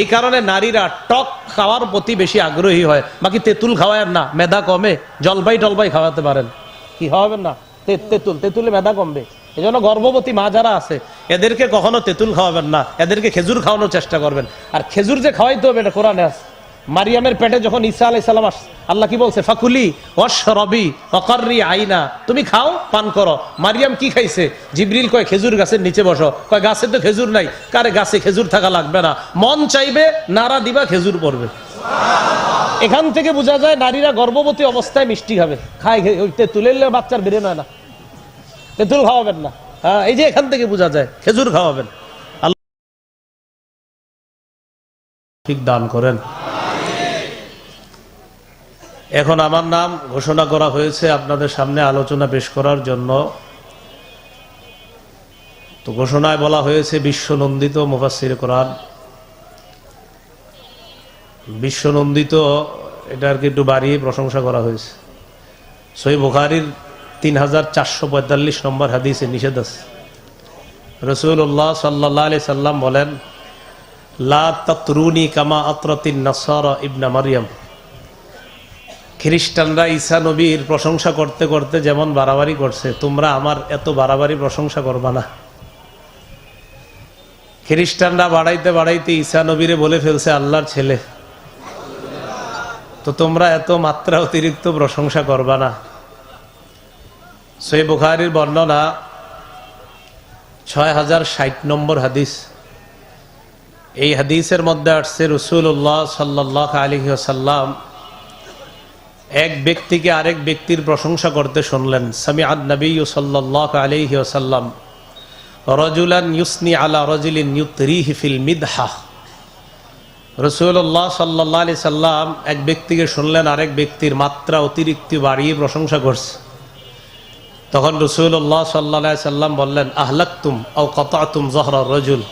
এই কারণে নারীরা টক খাওয়ার প্রতি বেশি আগ্রহী হয়। বাকি তেঁতুল খাওয়ায় না মেধা কমে, জলপাই টলপাই খাওয়াতে পারেন। কি খাওয়াবেন না? তেঁতুল, তেঁতুলে মেধা কমবে। এই জন্য গর্ভবতী মা যারা আছে, এদেরকে কখনো তেঁতুল খাওয়াবেন না। এদেরকে খেজুর খাওয়ানোর চেষ্টা করবেন। আর খেজুর যে খাওয়াইতে হবে, এটা কোরআনে আছে। মারিয়ামের পেটে যখন ঈসা আলাই সালাম আস আল্লাহ কি বলছে? ফাকুলি অশ রবি অকর্রি আইনা। তুমি খাও, পান করো। মারিয়াম কি খাইছে? জিবরিল কয়, খেজুর গাছের নিচে বসো। কয়, গাছে তো খেজুর নাই। কারে গাছে খেজুর থাকা লাগবে না। মন চাইবে নাড়া দিবা, খেজুর পড়বে। এখান থেকে বোঝা যায় নারীরা গর্ভবতী অবস্থায় মিষ্টি খাবে। খায় তেঁতুলের বাচ্চার বেড়ে নয় না। তেঁতুল খাওয়াবেন না। হ্যাঁ এই যে এখান থেকে বোঝা যায়, খেজুর খাওয়াবেন। আল্লাহ ঠিক দান করেন। এখন আমার নাম ঘোষণা করা হয়েছে আপনাদের সামনে আলোচনা পেশ করার জন্য। তো ঘোষণায় বলা হয়েছে বিশ্বনন্দিত মুফাসির কোরআন। বিশ্বনন্দিত, এটা আর কি একটু বাড়িয়ে প্রশংসা করা হয়েছে। সই বুখারির তিন হাজার চারশো পঁয়তাল্লিশ নম্বর হাদিসে নিষেধ আছে। রসুল্লাহ সাল্লাহ আলি সাল্লাম বলেন, লা তরুনি কামা আত্রতিন নাসর ইবনা মারিয়াম। খ্রিস্টানরা ঈসা নবীর প্রশংসা করতে করতে যেমন বাড়াবাড়ি করছে, তোমরা আমার এত বাড়াবাড়ি প্রশংসা করবা না। খ্রিস্টানরা বাড়াইতে বাড়াইতে ঈসা নবীরে বলে ফেলছে, আল্লাহর ছেলে। তো তোমরা এত মাত্রা অতিরিক্ত প্রশংসা করবা না। সই বুখারির বর্ণনা ছয় হাজার ষাট নম্বর হাদিস। এই হাদিসের মধ্যে আসছে রসুল্লাহ সাল্লাহ আলহি সাল্লাম এক ব্যক্তিকে আরেক ব্যক্তির প্রশংসা করতে শুনলেন সামি আদ নবী সাল্লাহ আলহি সাল্লাম রজুলান ইউসনি আলা রজুলিন ইউতরিহি ফিল মিদহা। রসুল্লাহ সাল্লাহ আলি সাল্লাম এক ব্যক্তিকে শুনলেন, আরেক ব্যক্তির মাত্রা অতিরিক্ত বাড়িয়ে প্রশংসা করছে। তখন রসুল্লাহ সাল্লা সাল্লাম বললেন, আহলাক্তুম ও কতাতুম জহর রজুল।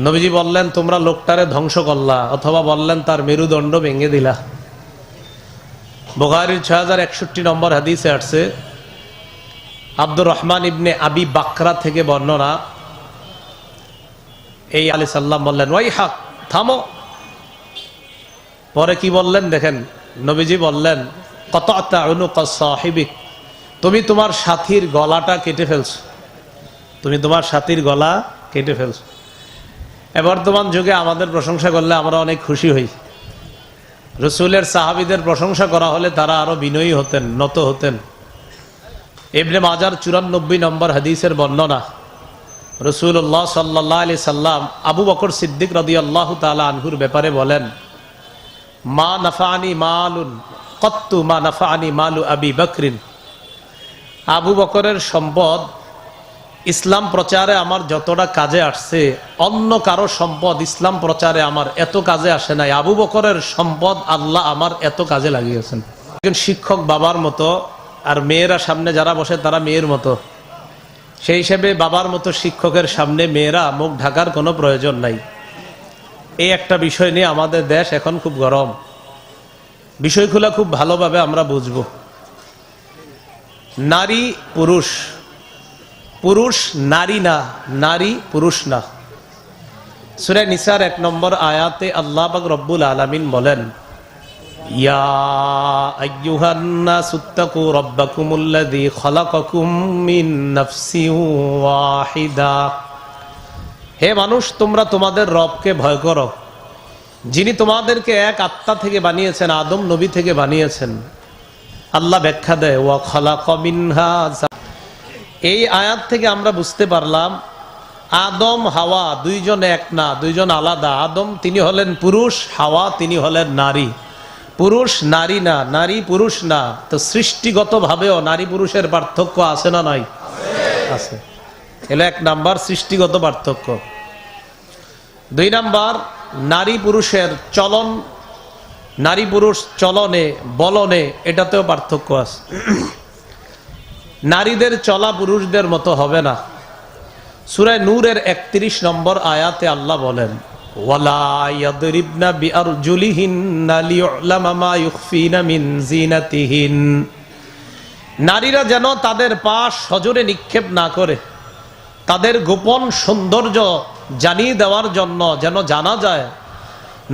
নবীজি বললেন, তোমরা লোকটারে ধ্বংস করলা, অথবা বললেন, তার মেরুদণ্ড ভেঙে দিলা। বোগারির ছয় হাজার একষট্টি নম্বর হাদিসে আসছে, আব্দুর রহমান ইবনে আবি বাকরা থেকে বর্ণনা, এই আলি সাল্লাম বললেন ওই হাক, থামো। পরে কি বললেন, দেখেন, নবীজি বললেন কত সাহিবিক তুমি তোমার সাথীর গলাটা কেটে ফেলছো। তুমি তোমার সাথীর গলা কেটে ফেলছো। এ বর্তমান যুগে আমাদের প্রশংসা করলে আমরা অনেক খুশি হই। রসুলের সাহাবিদের প্রশংসা করা হলে তারা আরও বিনয়ী হতেন, নত হতেন। এমনি মাজার চুরানব্বই নম্বর হাদিসের বর্ণনা রসুল্লাহ সাল্লাহ আলি সাল্লাম আবু বকর সিদ্দিক রদি আল্লাহ তালা আনহুর ব্যাপারে বলেন, মা নাফানি মালুন, কত্তু মা নাফানি মালু আবি বকরিন। আবু বকরের সম্পদ ইসলাম প্রচারে আমার যতটা কাজে আসছে, অন্য কারও সম্পদ ইসলাম প্রচারে আমার এত কাজে আসে নাই। আবু বকরের সম্পদ আল্লাহ আমার এত কাজে লাগিয়েছেন। একজন শিক্ষক বাবার মতো আর মেয়েরা সামনে যারা বসে তারা মেয়ের মতো। সেই হিসেবে বাবার মতো শিক্ষকের সামনে মেয়েরা মুখ ঢাকার কোনো প্রয়োজন নাই। এই একটা বিষয় নিয়ে আমাদের দেশ এখন খুব গরম। বিষয়গুলো খুব ভালোভাবে আমরা বুঝব। নারী, পুরুষ পুরুষ নারী না, নারী পুরুষ না। সুরে নিসার এক নম্বর আয়াতে আল্লাহ রব্বুল আলমিন বলেন হে মানুষ, তোমরা তোমাদের রবকে ভয় করো। যিনি তোমাদেরকে এক আত্মা থেকে বানিয়েছেন, আদম নবী থেকে বানিয়েছেন। আল্লাহ ব্যাখ্যা দেয়, ওয়া খালাক মিনহা এই আয়াত থেকে আমরা বুঝতে পারলাম, আদম, হাওয়া দুইজন এক না, দুইজন আলাদা। আদম তিনি হলেন পুরুষ, হাওয়া তিনি হলেন নারী। পুরুষ নারী না, নারী পুরুষ না। তো সৃষ্টিগত ভাবেও নারী পুরুষের পার্থক্য আছে না নাই? আছে। এলো এক নাম্বার, সৃষ্টিগত পার্থক্য। দুই নাম্বার, নারী পুরুষের চলন, নারী পুরুষ চলনে, বলনে, এটাতেও পার্থক্য আছে। নারীদের চলা পুরুষদের মতো হবে না। সুরায় নূরের একত্রিশ নম্বর আয়াতে আল্লাহ বলেন নারীরা যেন তাদের পা সজোরে নিক্ষেপ না করে, তাদের গোপন সৌন্দর্য জানিয়ে দেওয়ার জন্য যেন জানা যায়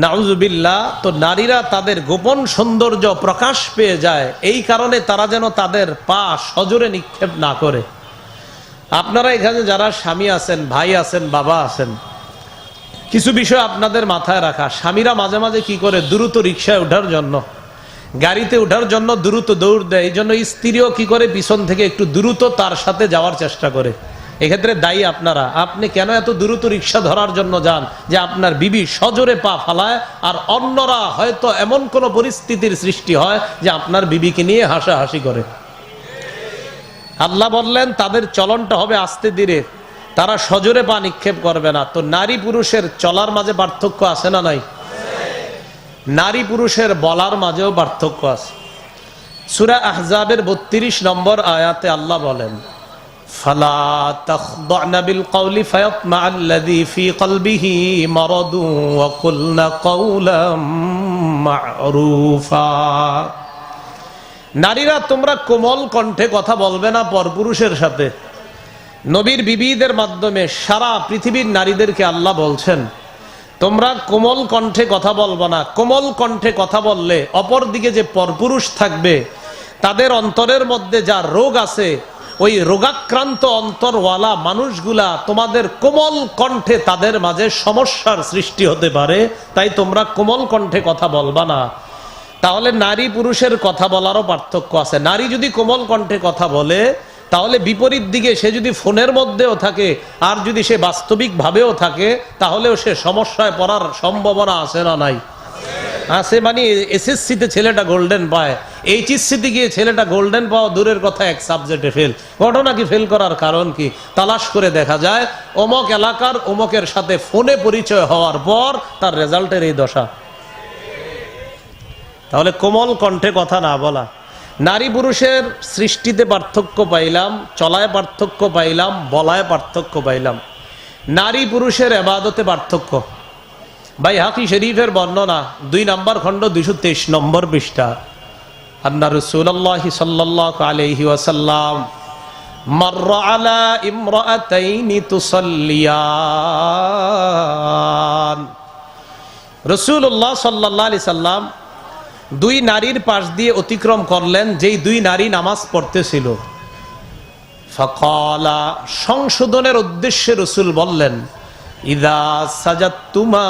নাউজুবিল্লাহ, তো নারীরা তাদের গোপন সৌন্দর্য প্রকাশ পেয়ে যায়। এই কারণে তারা যেন তাদের পা সজোরে নিক্ষেপ না করে। আপনারা এখানে যারা স্বামী আছেন, ভাই আছেন, বাবা আছেন, কিছু বিষয় আপনাদের মাথায় রাখা। স্বামীরা মাঝে মাঝে কি করে? দ্রুত রিক্সায় ওঠার জন্য। গাড়িতে ওঠার জন্য দ্রুত দৌড় দেয়। এই জন্য স্ত্রীও কি করে? পিছন থেকে একটু দ্রুত তার সাথে যাওয়ার চেষ্টা করে। এক্ষেত্রে দায়ী আপনারা। আপনি কেন এত দ্রুত রিক্সা ধরার জন্য যান যে আপনার বিবি সজোরে পা ফালায় আর অন্যরা হয়তো এমন কোন পরিস্থিতির সৃষ্টি হয় যে আপনার বিবিকে নিয়ে হাসাহাসি করে? আল্লাহ বললেন, তাদের চলনটা হবে আস্তে ধীরে। তারা সজোরে পা নিক্ষেপ করবে না। তো নারী পুরুষের চলার মাঝে পার্থক্য আছে না নাই? নারী পুরুষের বলার মাঝেও পার্থক্য আছে। সুরা আহজাবের বত্রিশ নম্বর আয়াতে আল্লাহ বলেন বিল কওলি ফায়াতমা আল্লাযী ফী কলবিহি মারাদু ওয়া কুলনা কওলাম মা'রুফা নারীরা তোমরা কোমল কণ্ঠে কথা বলবে না পরপুরুষের সাথে। নবীর বিবিদের মাধ্যমে সারা পৃথিবীর নারীদেরকে আল্লাহ বলছেন, তোমরা কোমল কণ্ঠে কথা বলব না। কোমল কণ্ঠে কথা বললে অপর দিকে যে পরপুরুষ থাকবে, তাদের অন্তরের মধ্যে যা রোগ আছে ওই রোগাক্রান্ত অন্তরওয়ালা মানুষগুলা তোমাদের কোমল কণ্ঠে তাদের মাঝে সমস্যার সৃষ্টি হতে পারে, তাই তোমরা কোমল কণ্ঠে কথা বলবা না। তাহলে নারী পুরুষের কথা বলারও পার্থক্য আছে। নারী যদি কোমল কণ্ঠে কথা বলে, তাহলে বিপরীত দিকে সে যদি ফোনের মধ্যেও থাকে, আর যদি সে বাস্তবিকভাবেও থাকে, তাহলেও সে সমস্যায় পড়ার সম্ভাবনা আছে না নাই? আছে মানে এসএসসিতে ছেলেটা গোল্ডেন পায়। এইচএসসিতে গিয়ে ছেলেটা গোল্ডেন পাওয়া দূরের কথা, এক সাবজেক্টে ফেল ঘটনা কি? ফেল করার কারণ কি? তালাশ করে দেখা যায়, অমক এলাকার অমকের সাথে ফোনে পরিচয় হওয়ার পর তার রেজাল্টের এই দশা। তাহলে কোমল কণ্ঠে কথা না বলা। নারী পুরুষের সৃষ্টিতে পার্থক্য পাইলাম, চলায় পার্থক্য পাইলাম, বলায় পার্থক্য পাইলাম। নারী পুরুষের এবাদতে পার্থক্য। ভাই হাকি শরীফের বর্ণনা দুই নম্বর খণ্ড দুইশো তেইশ নম্বর পৃষ্ঠা আন্না রসুল্লাহ সাল্লাহ আলহি ওয়াসাল্লাম مر على امرأتين تصليان রসুল্লাহ সাল্লাহ আলি সাল্লাম দুই নারীর পাশ দিয়ে অতিক্রম করলেন যেই দুই নারী নামাজ পড়তেছিল ফকালা সংশোধনের উদ্দেশ্যে রসুল বললেন ইদা সাজাতুমা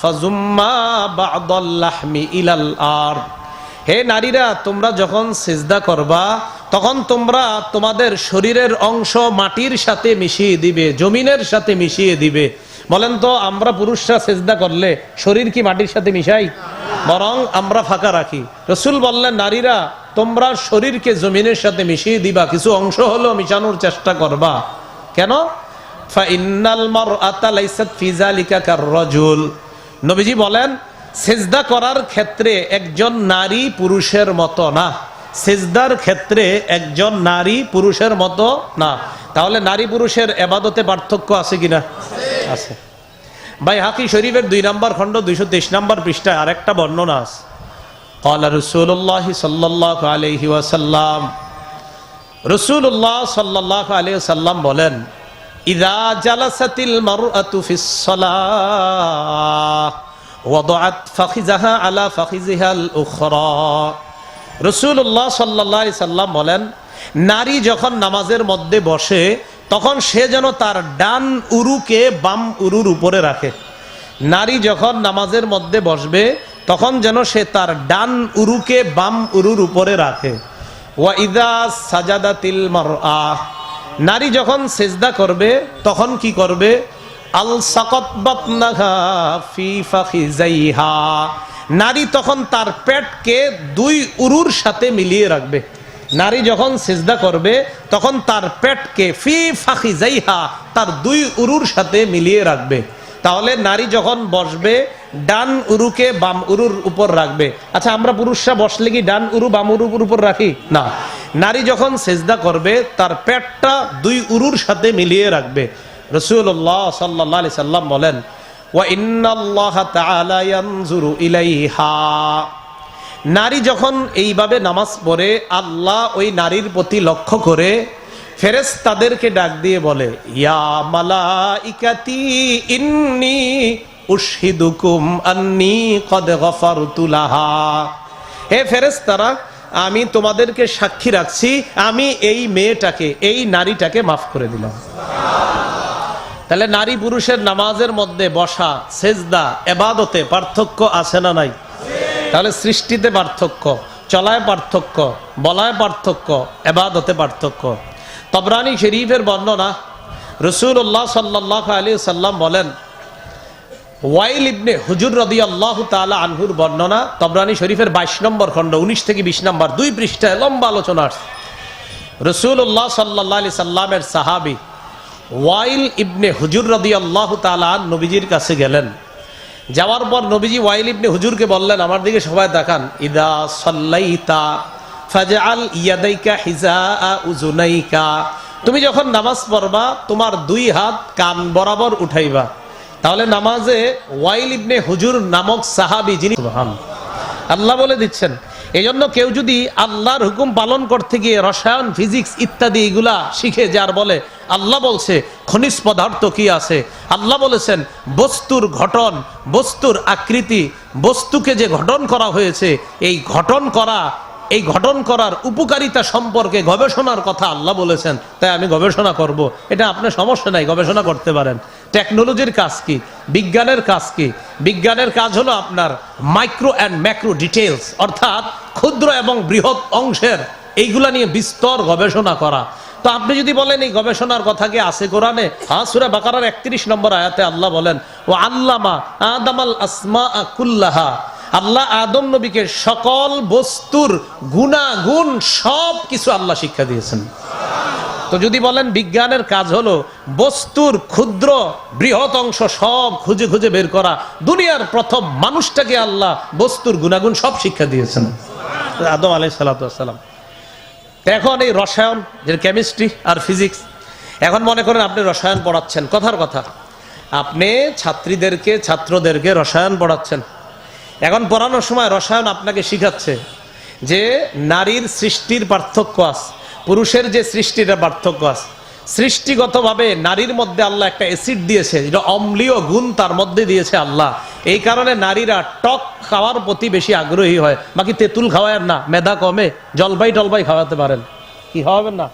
ফাজুম্মা বাদাল্লাহমি ইলাল আর হে নারীরা, তোমরা যখন সেজদা করবা, তখন তোমরা তোমাদের শরীরের অংশ মাটির সাথে মিশিয়ে দিবে, জমিনের সাথে মিশিয়ে দিবে। বলেন তো, আমরা পুরুষরা সেজদা করলে শরীর কি মাটির সাথে মিশাই? বরং আমরা ফাঁকা রাখি। রসুল বললেন, নারীরা, তোমরা শরীরকে জমিনের সাথে মিশিয়ে দিবা, কিছু অংশ হলো মিশানোর চেষ্টা করবা। কেন? ফাইন্নাল মারআতা লাইসাত ফি নবীজি বলেন, সেজদা করার ক্ষেত্রে একজন নারী পুরুষের মতো না। সেজদার ক্ষেত্রে একজন নারী পুরুষের মতো না। তাহলে নারী পুরুষের এবাদতে পার্থক্য আছে কিনা? আছে। ভাই, হাকি শরীফের দুই নম্বর খণ্ড, দুইশো তেইশ নম্বর পৃষ্ঠায় আর একটা বর্ণনা আছে। কলা রসুল্লাহ সাল্লাহ আলহি ওয়াসাল্লাম রসুল্লাহ সাল্লাহ আলহ সাল্লাম বলেন ইদা জালাসাতিল মারুআতু ফিস সালাহ ওয়াদাআত ফাখিজাহা আলা ফাখিজিহাল উখরা। রাসূলুল্লাহ সাল্লাল্লাহু আলাইহি সাল্লাম বলেন, নারী যখন নামাজের মধ্যে বসে, তখন সে যেন তার ডান উরুকে বাম উরুর উপরে রাখে। নারী যখন নামাজের মধ্যে বসবে, তখন যেন সে তার ডান উরুকে বাম উরুর উপরে রাখে। ওয়া ইদা সাজাদাতিল মারআহ নারী যখন সেজদা করবে, তখন কি করবে? আল নারী তখন তার পেটকে দুই উরুর সাথে মিলিয়ে রাখবে। নারী যখন সেজদা করবে, তখন তার পেটকে ফি ফাঁকি যাইহা, তার দুই উরুর সাথে মিলিয়ে রাখবে। তাহলে নারী যখন বসবে ডান উরুকে বাম উরুর উপর রাখবে। আচ্ছা আমরা পুরুষরা বসলে কি ডান উরু বাম উরুর উপর রাখি? না। নারী যখন সেজদা করবে, তার পেটটা দুই উরুর সাথে মিলিয়ে রাখবে। রসুল্লাহ সাল্লাহ সাল্লাম বলেন নারী যখন এইভাবে নামাজ পড়ে, আল্লাহ ওই নারীর প্রতি লক্ষ্য করে ফেরেস তাদেরকে ডাক দিয়ে বলে, ইয়া মালা ইকাতি ইন্নি আমি তোমাদেরকে সাক্ষী রাখছি, আমি এই মেয়েটাকে, এই নারীটাকে মাফ করে দিলাম। তাহলে নারী পুরুষের নামাজের মধ্যে বসা, সেজদা, এবাদতে পার্থক্য আছে না নাই? তাহলে সৃষ্টিতে পার্থক্য, চলায় পার্থক্য, বলায় পার্থক্য, এবাদতে পার্থক্য। তবরানি শরীফের বর্ণনা রসুল্লাহ সাল্লাহ আলী সাল্লাম বলেন ওয়াইল ইবনে হুজুর রদি আল্লাহ তালা আনহুর বর্ণনা, তবরানি শরীফের বাইশ নম্বর খণ্ড, উনিশ থেকে বিশ নম্বর, দুই পৃষ্ঠায় লম্বা আলোচনা আসছে রসুল্লাহ সাল্লাহ আলি সাল্লামের সাহাবি ওয়াইল ইবনে হুজুর রদি আল্লাহ তালা নবীজির কাছে গেলেন। যাওয়ার পর নবীজি ওয়াইল ইবনে হুজুরকে বললেন, আমার দিকে সবাই দেখান ইদা সাল্লাইতা ফাজআল ইয়াদাইকা হিজা উজুনাইকা তুমি যখন নামাজ পড়বা, তোমার দুই হাত কান বরাবর উঠাইবা। তাহলে নামাজে ওয়াইল ইবনে হুজুর নামক সাহাবি যিনি আল্লাহ বলে দিচ্ছেন এই জন্য কেউ যদি আল্লাহর হুকুম পালন করতে গিয়ে রসায়ন ফিজিক্স ইত্যাদি এগুলা শিখে যার বলে আল্লাহ বলছে খনিজ পদার্থ কি আছে? আল্লাহ বলেছেন বস্তুর ঘটন বস্তুর আকৃতি বস্তুকে যে ঘটন করা হয়েছে এই ঘটন করা এই ঘটন করার উপকারিতা সম্পর্কে গবেষণার কথা আল্লাহ বলেছেন। তাই আমি গবেষণা করব। এটা আপনার সমস্যা নাই গবেষণা করতে পারেন। টেকনোলজির কাজ কি? বিজ্ঞানের কাজ কি? বিজ্ঞানের কাজ হলো আপনার মাইক্রো অ্যান্ড ম্যাক্রো ডিটেলস অর্থাৎ ক্ষুদ্র এবং বৃহৎ অংশের এইগুলা নিয়ে বিস্তর গবেষণা করা। তো আপনি যদি বলেন এই গবেষণার কথা কি আছে কোরআনে? হ্যাঁ সুরা বাকারার একত্রিশ নম্বর আয়াতে আল্লাহ বলেন ও আল্লামা আদামাল আসমা কুল্লাহা। আল্লাহ আদম নবীকে সকল বস্তুর গুণাগুণ সব কিছু আল্লাহ শিক্ষা দিয়েছেন। তো যদি বলেন বিজ্ঞানের কাজ হলো বস্তুর ক্ষুদ্র বৃহৎ অংশ সব খুঁজে খুঁজে বের করা দুনিয়ার প্রথম মানুষটাকে আল্লাহ বস্তুর গুণাগুণ সব শিক্ষা দিয়েছেন। আদম আলাই সালাতাম এখন এই রসায়ন যে কেমিস্ট্রি আর ফিজিক্স এখন মনে করেন আপনি রসায়ন পড়াচ্ছেন কথার কথা। আপনি ছাত্রীদেরকে ছাত্রদেরকে রসায়ন পড়াচ্ছেন। এখন পড়ানোর সময় রসায়ন আপনাকে শিখাচ্ছে যে নারীর সৃষ্টির পার্থক্য আছে। পুরুষের যে সৃষ্টির পার্থক্য আছে, সৃষ্টিগতভাবে নারীর মধ্যে আল্লাহ একটা অ্যাসিড দিয়েছে যেটা অম্লীয় গুণ তার মধ্যে দিয়েছে আল্লাহ। এই কারণে নারীরা টক খাওয়ার প্রতি বেশি আগ্রহী হয়। বাকি তেঁতুল খাওয়ায় না, মেধা কমে, জলপাই টলপাই খাওয়াতে পারেন। কি খাওয়াবেন না?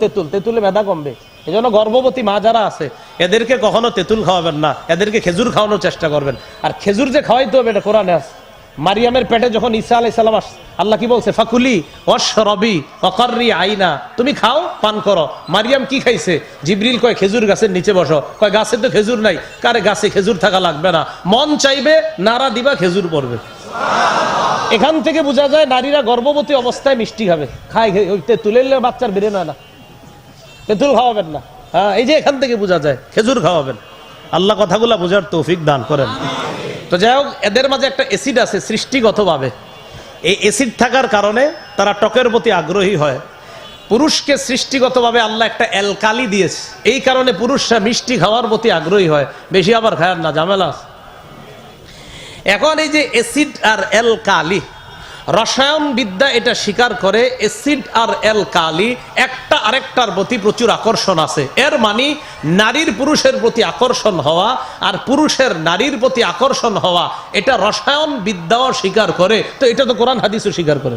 তেঁতুল, তেঁতুলে মেধা কমবে। এই জন্য গর্ভবতী মা যারা আছে, এদেরকে কখনো তেঁতুল খাওয়াবেন না, এদেরকে খেজুর খাওয়ানোর চেষ্টা করবেন। আর খেজুর যে খাওয়াইতে হবে, এটা কোরআনে আছে। মারিয়ামের পেটে যখন ঈসা আলাই সালাম আস, আল্লাহ কি বলছে? ফাকুলি অশরবি অকর্রি আইনা। তুমি খাও, পান করো। মারিয়াম কি খাইছে? জিবরিল কয়, খেজুর গাছের নিচে বসো। কয়, গাছে তো খেজুর নাই। কারে গাছে খেজুর থাকা লাগবে না? মন চাইবে, নাড়া দিবা, খেজুর পড়বে। এখান থেকে বোঝা যায় নারীরা গর্ভবতী অবস্থায় মিষ্টি খাবে। খায় তেঁতুলের বাচ্চার বেড়ে নয় না। তেঁতুল খাওয়াবেন না। হ্যাঁ এই যে এখান থেকে বোঝা যায়, খেজুর খাওয়াবেন। আল্লাহ কথাগুলা বোঝার তৌফিক দান করেন। তো যাই হোক, এদের মাঝে একটা অ্যাসিড আছে, সৃষ্টিগতভাবে। এই অ্যাসিড থাকার কারণে তারা টকের প্রতি আগ্রহী হয়। পুরুষকে সৃষ্টিগতভাবে আল্লাহ একটা অ্যালকালি দিয়েছে। এই কারণে পুরুষরা মিষ্টি খাওয়ার প্রতি আগ্রহী হয়। বেশি আবার খায় না জামেলা এখন এই যে অ্যাসিড আর অ্যালকালি রসায়ন বিদ্যা এটা স্বীকার করে অ্যাসিড আর অ্যালকালি একটা আরেকটার প্রতি প্রচুর আকর্ষণ আছে। এর মানে নারীর পুরুষের প্রতি আকর্ষণ হওয়া আর পুরুষের নারীর প্রতি আকর্ষণ হওয়া, এটা রসায়ন বিদ্যাও স্বীকার করে। তো এটা তো কোরআন হাদিসও স্বীকার করে।